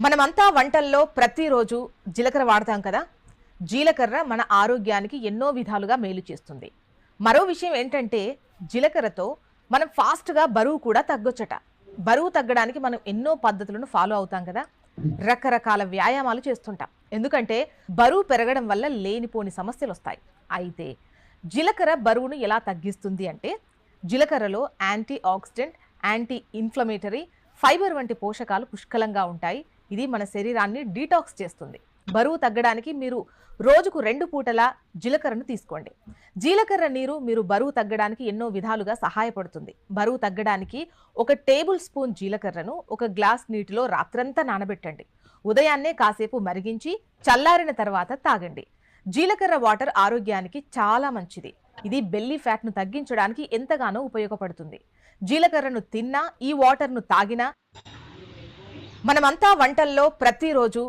మనమంతా వంటల్లో ప్రతిరోజు జీలకర్ర వాడతాం కదా? జీలకర్ర మన ఆరోగ్యానికి ఎన్నో విధాలుగా మేలు చేస్తుంది. మరో విషయం ఏంటంటే జీలకర్రతో మనం ఫాస్ట్గా బరువు కూడా తగ్గొచ్చట. బరువు తగ్గడానికి మనం ఎన్నో పద్ధతులను ఫాలో అవుతాం కదా? రకరకాల వ్యాయామాలు చేస్తుంటాం. ఎందుకంటే బరువు పెరగడం వల్ల లేనిపోని సమస్యలు వస్తాయి అయితే జీలకర్ర బరువును ఎలా తగ్గిస్తుంది అంటే జీలకర్రలో anti oxidant anti inflammatory fibre వంటి పోషకాలు పుష్కలంగా ఉంటాయి. ఇది మన శరీరాన్ని డీటాక్స్ చేస్తుంది. బరువు తగ్గడానికి మీరు రోజుకు రెండు పూటల జీలకర్రను తీసుకోండి. జీలకర్ర నీరు మీరు బరువు తగ్గడానికి ఎన్నో విధాలుగా సహాయపడుతుంది. బరువు తగ్గడానికి ఒక టేబుల్ స్పూన్ జీలకర్రను ఒక గ్లాస్ నీటిలో రాత్రంతా నానబెట్టండి. ఉదయాన్నే కాసేపు మరిగించి చల్లారిన తర్వాత తాగండి. జీలకర్ర వాటర్ ఆరోగ్యానికి చాలా మంచిది. ఇది బెల్లీ ఫ్యాట్ను తగ్గించడానికి ఎంతగానో ఉపయోగపడుతుంది. జీలకర్రను తిన్నా ఈ వాటర్ను తాగినా మనమంతా వంటల్లో ప్రతిరోజు